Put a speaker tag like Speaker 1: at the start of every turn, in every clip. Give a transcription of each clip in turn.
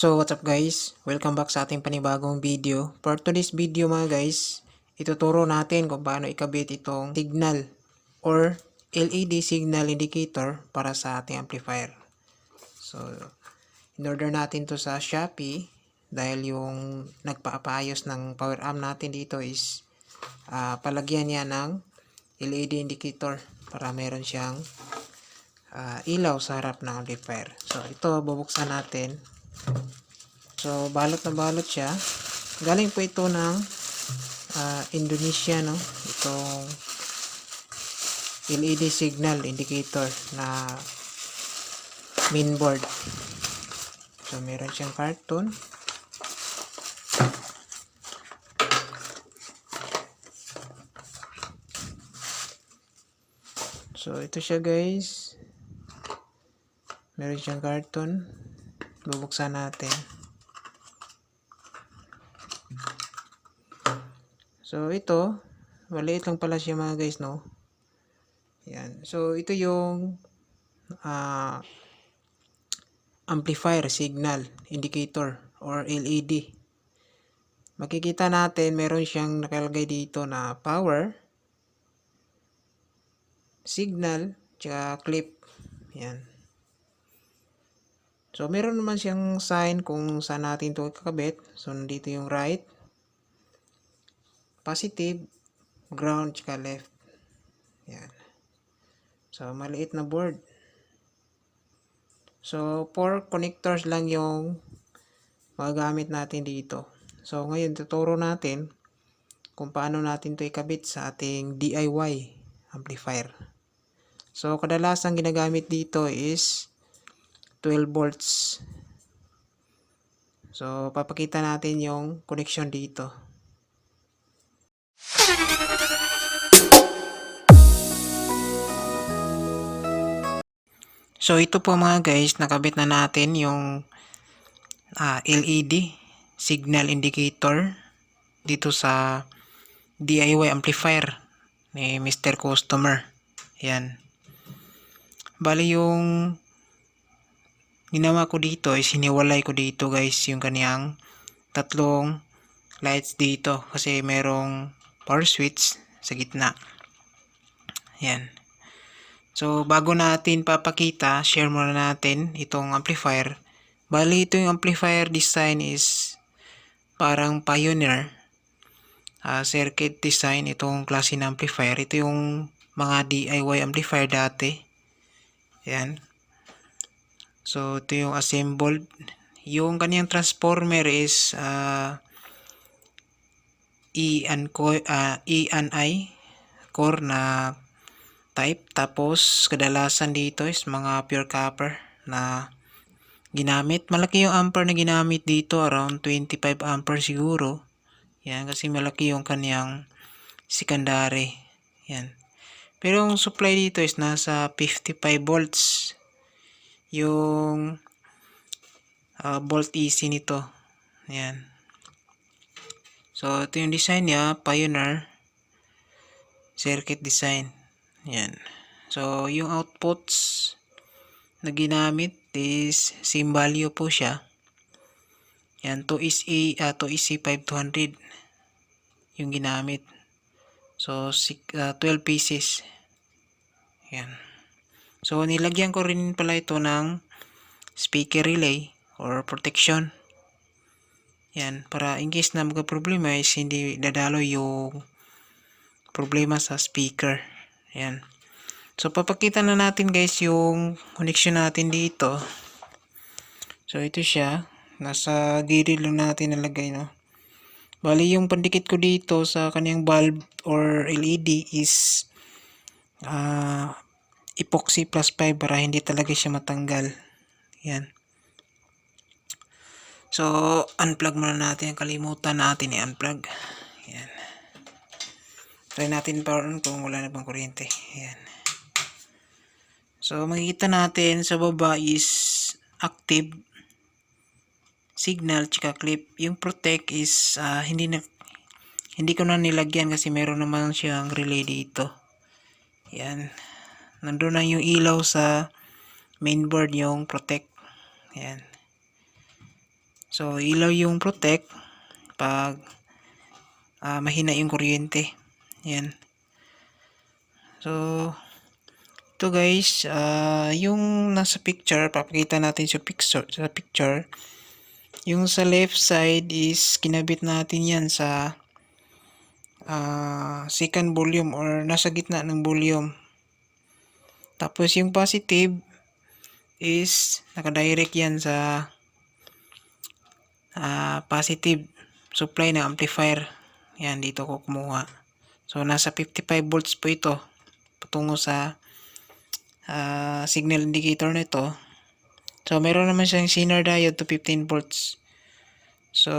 Speaker 1: So what's up guys? Welcome back sa ating panibagong video. For today's video mga guys, ituturo natin kung paano ikabit itong signal or LED signal indicator para sa ating amplifier. So, in order natin to sa Shopee dahil yung nagpaapayos ng power amp natin dito is ah, palagyan niya ng LED indicator para meron siyang ah, ilaw sa harap ng amplifier. So, ito bubuksan natin So, balot na balot siya. Galing po ito ng ah, Indonesia, no? Itong LED signal indicator na mainboard. So, meron siyang cartoon. So, ito siya guys. Meron siyang cartoon. Bubuksan natin. So, ito, maliit lang pala siya mga guys, no? Yan. So, ito yung ah, amplifier signal indicator or LED. Makikita natin, meron siyang nakalagay dito na power, signal, tsaka clip. Yan. So, meron naman siyang sign kung saan natin ito kakabit. So, nandito yung right, positive, ground, tsaka left. Yan. So, maliit na board. So, four connectors lang yung magagamit natin dito. So, ngayon, tuturo natin kung paano natin ito ikabit sa ating DIY amplifier. So, kadalasan ginagamit dito is 12 volts. So, papakita natin yung connection dito. So ito po mga guys, nakabit na natin yung ah, LED signal indicator dito sa DIY amplifier ni Mr. Customer. Yan. Bali yung ginawa ko dito is hiniwalay ko dito guys yung kaniyang tatlong lights dito kasi merong power switch sa gitna. Yan. So, bago natin papakita, share muna natin itong amplifier. Bali, ito yung amplifier design is parang pioneer. Ah, circuit design itong klase ng amplifier. Ito yung mga DIY amplifier dati. Yan. So, ito yung assembled. Yung kanyang transformer is ah, E and ah, E and I core na type. Tapos, kadalasan dito is mga pure copper na ginamit. Malaki yung ampere na ginamit dito. Around 25 ampere siguro. Yan, kasi malaki yung kanyang secondary. Yan. Pero yung supply dito is nasa 55 volts. Yung ah, volt AC nito. Yan. So, ito yung design niya. Pioneer circuit design. Yan. So, yung outputs na ginamit is same value po siya. Yan, 2 is A, uh, 2 is C5200 yung ginamit. So, six, ah, 12 pieces. Yan. So, nilagyan ko rin pala ito ng speaker relay or protection. Yan, para in case na magka-problema is hindi dadalo yung problema sa speaker. Yan. So, papakita na natin guys yung connection natin dito. So, ito siya. Nasa gilid natin nalagay, no? Bali, yung pandikit ko dito sa kanyang bulb or LED is ah epoxy plus 5 para hindi talaga siya matanggal. Yan. So, unplug muna natin. Kalimutan natin i-unplug. Yan. Try natin power on kung wala na bang kuryente. Yan. So, makikita natin sa baba is active signal tsaka clip. Yung protect is ah, hindi na hindi ko na nilagyan kasi meron naman siyang relay dito. Yan. Nandun na yung ilaw sa mainboard yung protect. Yan. So, ilaw yung protect pag ah, mahina yung kuryente. Yan. So, ito guys, ah, yung nasa picture, papakita natin sa picture, sa picture. Yung sa left side is kinabit natin yan sa ah, second volume or nasa gitna ng volume. Tapos yung positive is nakadirect yan sa ah, positive supply ng amplifier. Yan, dito ko kumuha. So, nasa 55 volts po ito. Patungo sa ah, signal indicator nito. So, meron naman siyang Zener diode to 15 volts. So,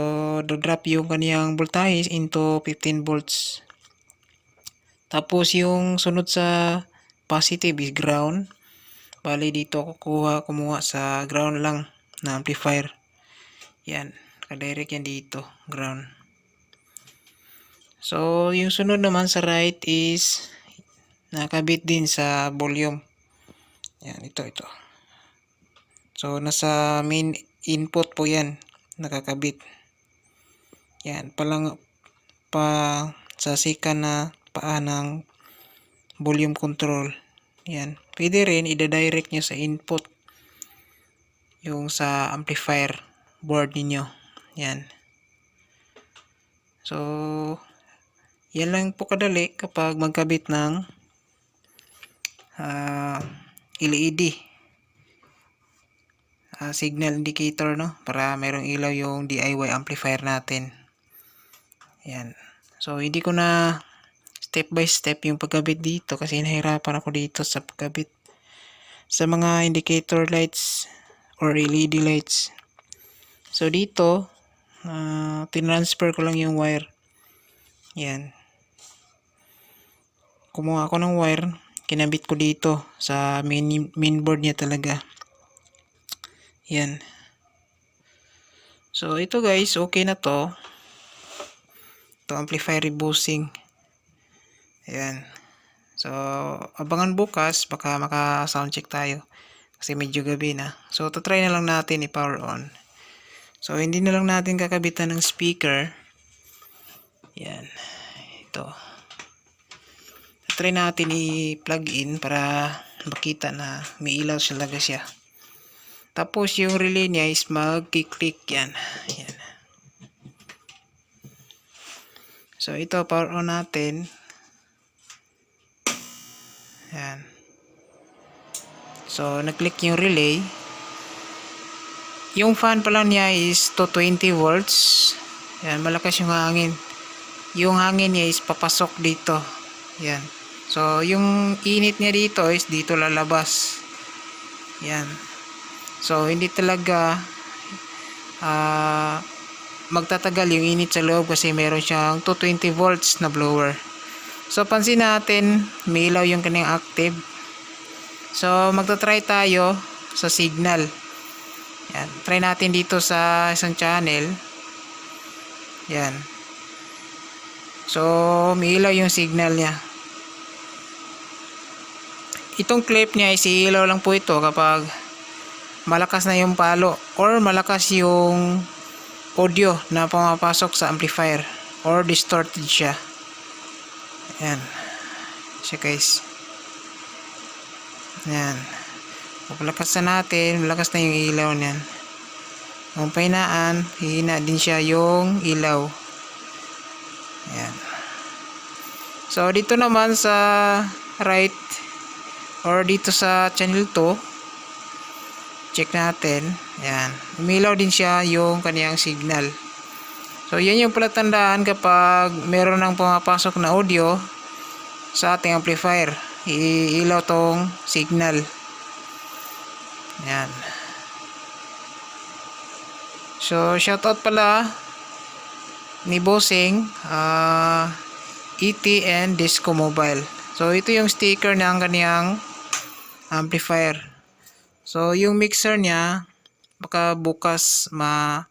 Speaker 1: do-drop yung kaniyang voltage into 15 volts. Tapos, yung sunod sa positive is ground. Bali, dito ako kuha, kumuha sa ground lang na amplifier. Yan. Nakadirect yan dito. Ground. So, yung sunod naman sa right is nakabit din sa volume. Yan, ito, ito. So, nasa main input po yan. Nakakabit. Yan, palang pa sa sika na paa ng volume control. Yan. Pwede rin, ida-direct nyo sa input. Yung sa amplifier board ninyo. Yan. So, yan lang po kadali kapag magkabit ng ah, LED ah, signal indicator no para merong ilaw yung DIY amplifier natin yan so hindi ko na step by step yung pagkabit dito kasi nahirapan ako dito sa pagkabit sa mga indicator lights or LED lights. So dito ah, tinransfer ko lang yung wire. Yan. Kumuha ako ng wire kinabit ko dito sa main, main board niya talaga. Yan. So ito guys okay na to. To amplifier rebooting ayan so abangan bukas baka maka sound check tayo kasi medyo gabi na so to try na lang natin i power on so hindi na lang natin kakabitan ng speaker yan ito try natin i-plug in para makita na may ilaw talaga siya. Tapos yung relay niya is mag-click yan. yan. So ito power on natin. Yan. So nag-click yung relay. Yung fan pa lang niya is 220 volts. Yan, malakas yung hangin. Yung hangin niya is papasok dito. Yan. So, yung init niya dito is dito lalabas. Yan. So, hindi talaga ah magtatagal yung init sa loob kasi meron siyang 220 volts na blower. So, pansin natin, may ilaw yung kanyang active. So, magta-try tayo sa signal. Yan. Try natin dito sa isang channel. Yan. So, may ilaw yung signal niya itong clip niya is ilaw lang po ito kapag malakas na yung palo or malakas yung audio na pumapasok sa amplifier or distorted siya yan siya guys. Yan pagpalakas na natin. Malakas na yung ilaw niyan. Kung pahinaan hihina din siya yung ilaw. Yan so dito naman sa right or dito sa channel 2 check natin. Yan umilaw din siya yung kaniyang signal so yan yung palatandaan kapag meron ng pumapasok na audio sa ating amplifier. Iilaw tong signal. Yan. So shoutout pala ni Bossing uh, ET and Disco Mobile. So ito yung sticker ng kaniyang amplifier. So, yung mixer niya, baka bukas ma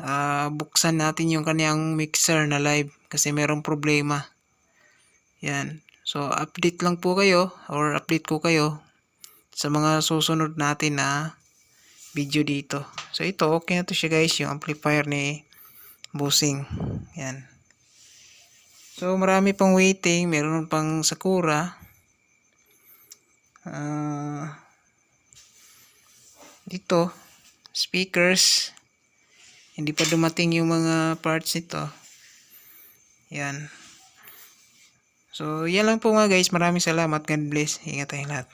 Speaker 1: uh, buksan natin yung kanyang mixer na live kasi merong problema. Yan. So, update lang po kayo or update ko kayo sa mga susunod natin na video dito So ito, okay na to siya guys, yung amplifier ni Bosing. Yan. So marami pang waiting, meron pang Sakura. Ah dito, speakers. Hindi pa dumating yung mga parts nito. Yan. So, yan lang po mga guys. Maraming salamat. God bless. Ingat tayong lahat.